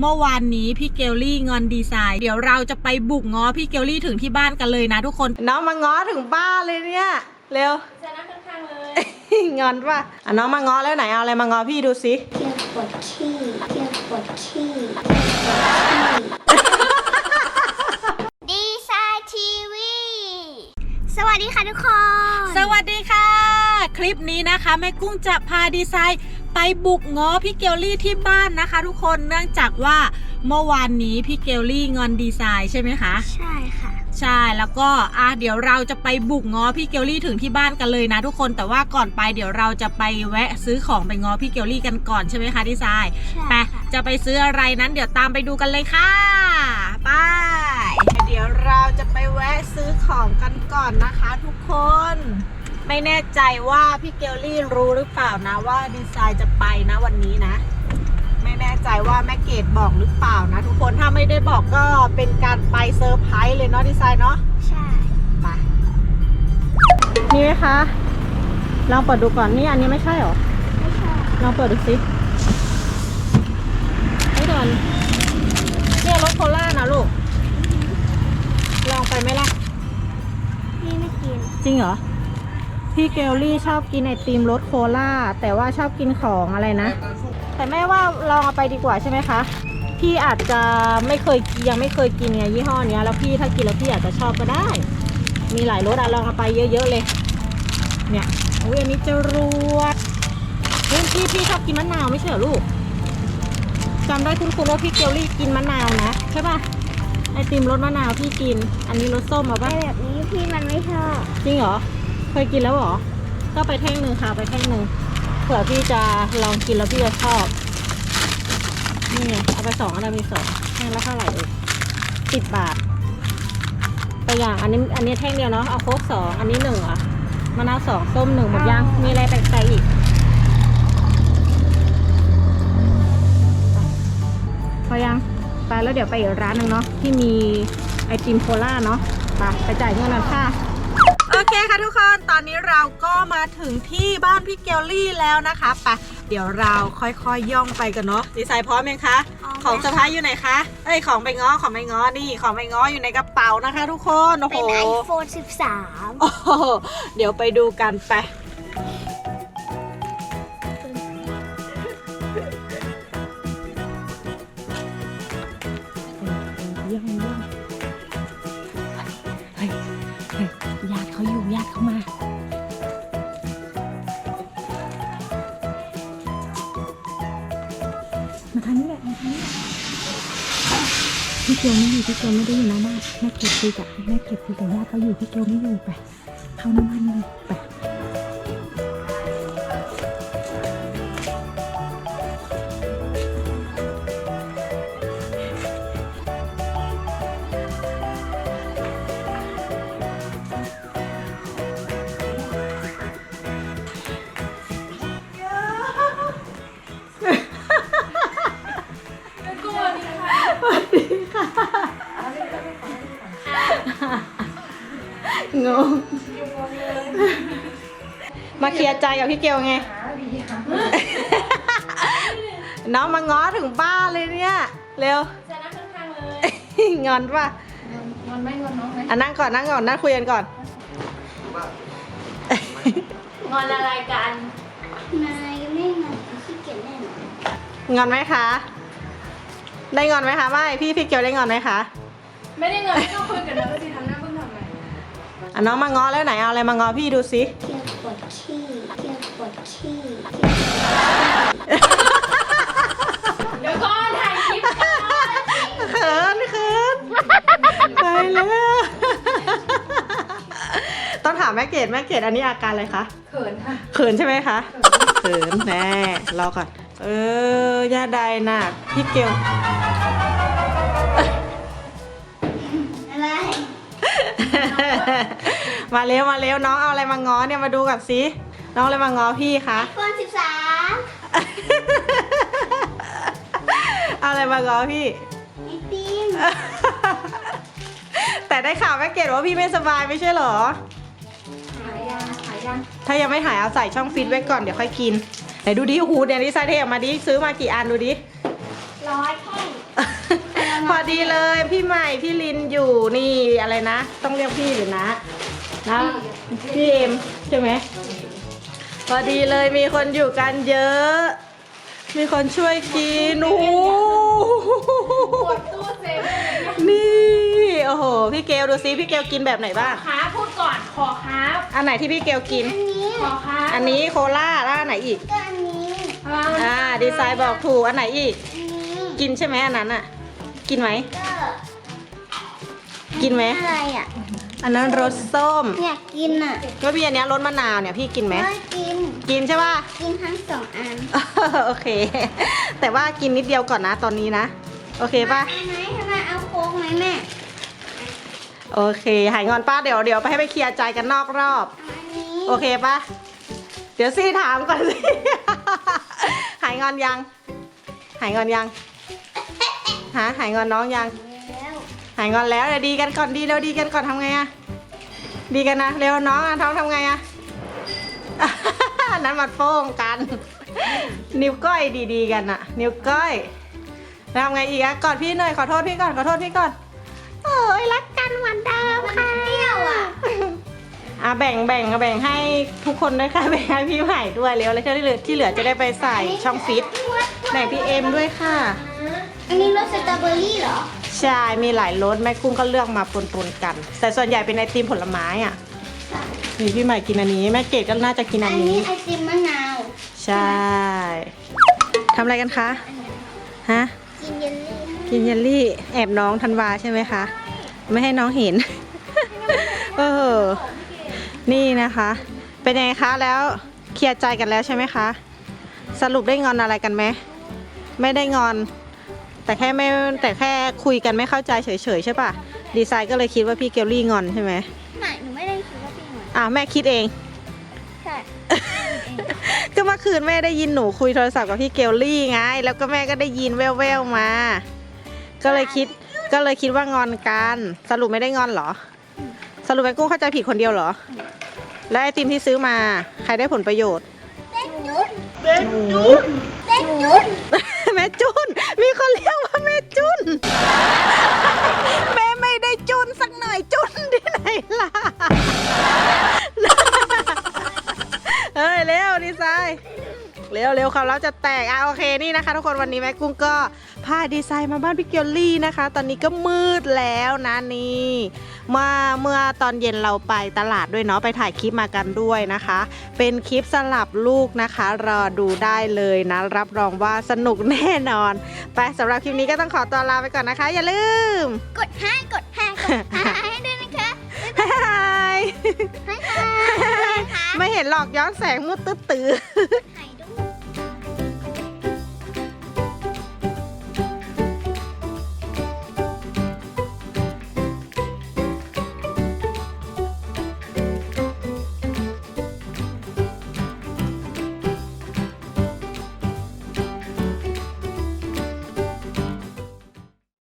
เมื่อวานนี้พี่เกลลี่งอนดีไซน์ เดี๋ยวเราจะไปบุกง้อพี่เกลลี่ถึงที่บ้านกันเลยนะทุกคน น้องมาง้อถึงบ้านเลยเนี่ยเร็วจะนั่งข้างๆเลยงอนป่ะอะน้องมาง้อแล้วไหนเอาอะไรมาง้อพี่ดูสิเที่ยวปวดขี้เที่ยวปวดขี้ดีไซน์ทีวีสวัสดีค่ะทุกคน สวัสดีค่ะ คลิปนี้นะคะแม่กุ้งจะพาดีไซน์ ไปบุกง้อพี่เกลลี่ที่บ้านนะคะ ทุกคนเนื่องจากว่าเมื่อวานนี้พี่เกลลี่งอนดีไซน์ใช่ไหมคะ ใช่ค่ะ ใช่แล้วก็อะเดี๋ยวเราจะไปบุกง้อพี่เกลลี่ถึงที่บ้านกันเลยนะ ทุกคนแต่ว่าก่อนไปเดี๋ยวเราจะไปแวะซื้อของไปง้อพี่เกลลี่กันก่อนใช่ไหมคะดีไซน์ใช่ไปค่ะจะไปซื้ออะไรนั้นเดี๋ยวตามไปดูกันเลยค่ะไปเดี๋ยวเราจะไปแวะซื้อของกันก่อนนะคะ ทุกคน ไม่แน่ใจว่าพี่เกลลี่รู้หรือเปล่านะว่าดีไซน์จะไปนะวันนี้นะ ไม่แน่ใจว่าแม่เกดบอกหรือเปล่านะ ทุกคนถ้าไม่ได้บอกก็เป็นการไปเซอร์ไพรส์เลยเนาะดีไซน์เนาะใช่ไปมีไหมคะลองเปิดดูก่อนนี่อันนี้ไม่ใช่หรอไม่ใช่ลองเปิดดูสิให้ก่อนเนี่ยรถโคล่านะลูกลองไปไหมล่ะพี่ไม่กินจริงเหรอ พี่เกลลี่ชอบกินไอติมรสโคล่าแต่ว่าชอบกินของอะไรนะ แต่แม่ว่าลองเอาไปดีกว่าใช่ไหมคะ พี่อาจจะไม่เคยกินยังไม่เคยกินไงยี่ห้อเนี้ยแล้วพี่ถ้ากินแล้วพี่อาจจะชอบก็ได้ มีหลายรสอะลองเอาไปเยอะๆเลย เนี่ยอุ้ยอันนี้จรวดเฮ้ยพี่พี่ชอบกินมะนาวไม่ใช่เหรอลูกจำได้คุณคุณว่าพี่เกลลี่กินมะนาวนะใช่ป่ะไอติมรสมะนาวพี่กิน อันนี้รสส้มเอาไอป่ะแบบนี้พี่มันไม่ชอบจริงเหรอเค ยกินแล้วเหรอ ก็ไปแท่งหนึ่งค่ะไปแท่งหนึ่งเผื่อพี่จะลองกินแล้วพี่จะชอบ นี่ไงเอาไปสองอันนั้นมีสองแท่งละเท่าไหร่เอ่ยสิบบาทตัวอย่างอันนี้อันนี้แท่งเดียวเนาะเอาโค้กสองอันนี้หนึ่งเหรอะมะนาวสองส้มหนึ่งหมดยังมีอะไรแปลกๆอีกพอยังไปแล้วเดี๋ยวไปอีกร้านหนึ่งเนาะที่มีไอติมโคล่าเนาะไปไปจ่ายเงินกันค่ะ โอเคค่ะทุกคน ตอนนี้เราก็มาถึงที่บ้านพี่เกลลี่แล้วนะคะไปเดี๋ยวเราค่อยๆยย่องไปกันเนาะดีไซน์พร้อมยังคะ ของสะพายอยู่ไหนคะ เอ้ยของไปง้อของไปง้อนี่ของไปง้ออยู่ในกระเป๋านะคะ ทุกคน โอ้โห เป็นไอโฟน13โอ้โหเดี๋ยวไปดูกันไป พี่เกียวไม่อยู่พี่เกียวไม่ได้อยู่นะบ้านแม่เก็บคุยกับแม่เก็บคุยกับญาติเขาอยู่พี่เกียวไม่อยู่ไป เข้าน้ำมันเลยไป มาเคลียร์ใจกับพี่เกลไง น้องมาง้อถึงบ้านเลยเนี่ย เร็วจะนั่งข้างๆเลยงอนป่ะงอนไหมงอนน้องไหมอะนั่งก่อนนั่งก่อนนั่งคุยกันก่อน งอนอะไรกันนายไม่งินขี้เกียจแน่นอนงอนไหมคะ ได้งอนไหมคะไม่พี่พี่เกลได้งอนไหมคะ ไม่ได้งอนไม่ต้องคุยกันนะก็จีทำหน้าเพิ่งทำไง อะน้องมาง้อแล้วไหนเอาอะไรมาง้อพี่ดูสิเที่ยวปวดขี้เที่ยวปวดขี้เดี๋ยวก่อนถ่ายคลิปก่อนเขินเขินไปแล้วต้องถามแม่เกดแม่เกดอันนี้อาการอะไรคะเขินค่ะ เขินใช่ไหมคะเขินแน่รอก่อน เออย่าใดน่ะพี่เกลอะไร มาเร็วมาเร็วน้องเอาอะไรมาง้อเนี่ยมาดูก่อนสิน้องเอาอะไรมาง้อพี่คะไอโฟน13เอาอะไรมาง้อพี่ ไอติมแต่ได้ข่าวแม่เกดว่าพี่ไม่สบายไม่ใช่เหรอ หายยังหายยังถ้ายังไม่หายเอาใส่ช่องฟิตไว้ก่อนเดี๋ยวค่อยกินไหนดูดิหูเนี่ยดิไซน์เทออกมาดิซื้อมากี่อันดูดิ ร้อยแท่ง พอดีเลยพี่ใหม่พี่ลินอยู่นี่อะไรนะ ต้องเรียกพี่หรือนะ นะพี่เอ็มใช่ไหมพอดีเลยมีคนอยู่กันเยอะ มีคนช่วยกินโอ้โหกดตู้เซฟเลยนะนี่โอ้โหพี่เกลดูซิพี่เกลกินแบบไหนบ้างขาพูดก่อนขอครับอันไหนที่พี่เกลกินอันนี้ขอครับอันนี้โคลาแล้วอันไหนอีกก็อันนี้อ่าดีไซน์บอกถูกอันไหนอีก อันนี้กินใช่ไหมอันนั้นอะ กินไหมก็กินไหมอะไรอะ อันนั้นรสส้ม อยากกินอะก็พี่อันเนี้ยรสมะนาวเนี่ยพี่กินไหม ไม่กิน กินใช่ป่ะ กินทั้งสองอันโอเค แต่ว่ากินนิดเดียวก่อนนะตอนนี้นะ โอเคป่ะเอาไหมทำไมเอาโค้กไหมแม่โอเค หายงอนป้าเดี๋ยวเดี๋ยวไปให้ไปเคลียร์ใจกันนอกรอบ เอาอันนี้โอเคป่ะ เดี๋ยวซี่ถามก่อนสิ หายงอนยัง หายงอนยัง ฮะ หายงอนน้องยังแล้ว หายงอนแล้วเดี๋ยวดีกันก่อนดีเร็วดีกันก่อนทำไงอะดีกันนะเร็วน้องอะท้องทำไงอะนั้นมันโป้งกัน นิ้วก้อยดีๆกันอะนิ้วก้อยแล้วทำไงอีกอะกอดพี่หน่อยขอโทษพี่ก่อนขอโทษพี่ก่อนโอ้ยรักกันเหมือนเดิมค่ะเปรี้ยวอะอะแบ่งแบ่งแบ่งให้ทุกคนด้วยค่ะแบ่งให้พี่ใหม่ด้วยเร็วแล้วที่เหลือที่เหลือจะได้ไปใส่ช่องฟิตแบ่งพี่เอ็มด้วยค่ะ อันนี้รสสตรอเบอรี่เหรอ ใช่ มีหลายรสแม่กุ้งก็เลือกมาปนๆกัน แต่ส่วนใหญ่เป็นไอติมผลไม้อะนี่พี่ใหม่กินอันนี้ แม่เกดก็น่าจะกินอัอันนนี้นี้ ไอติมมะนาว ใช่ทำอะไรกันคะ ฮะ กินเยลลี่กินเยลลี่แอบน้องธันวาใช่ไหมคะ ไม่ให้น้องเห็น เออ นี่นะคะ เป็นไงคะแล้วเคลียร์ใจกันแล้วใช่ไหมคะ สรุปได้งอนอะไรกันไหมไม่ได้งอน แต่แค่ไม่แต่แค่คุยกันไม่เข้าใจเฉยๆใช่ปะดีไซน์ก็เลยคิดว่าพี่เกลลี่งอนใช่ไหมไม่หนูไม่ได้คิดว่าพี่หนูอ่าแม่คิดเอง ใช่ก็เมื่อคืนแม่ได้ยินหนูคุยโทรศัพท์กับพี่เกลลี่ไง แล้วก็แม่ก็ได้ยินแว่วๆมา ก็เลยคิดก็เลยคิดว่างอนกัน สรุปไม่ได้งอนเหรอ สรุปแม่กุ้งเข้าใจผิดคนเดียวเหรอ แล้วไอติมที่ซื้อมาใครได้ผลประโยชน์เต้นจุดเต้นจุดเต้นจุดแม่จุน เร็วเร็วเขาแล้วจะแตกอะโอเคนี่นะคะ ทุกคนวันนี้แม่กุ้งก็พาดีไซน์มาบ้านพี่เกลลี่นะคะ ตอนนี้ก็มืดแล้วนะนี่เมื่อเมื่อตอนเย็นเราไปตลาดด้วยเนาะไปถ่ายคลิปมากันด้วยนะคะ เป็นคลิปสลับลูกนะคะ รอดูได้เลยนะ รับรองว่าสนุกแน่นอน ไปสำหรับคลิปนี้ก็ต้องขอตัวลาไปก่อนนะคะ อย่าลืม กดให้กดให้กดให้ให้ด้วยนะคะบ๊ายบายให้ค่ะไม่เห็นหรอกย้อนแสงมืดตื้อๆ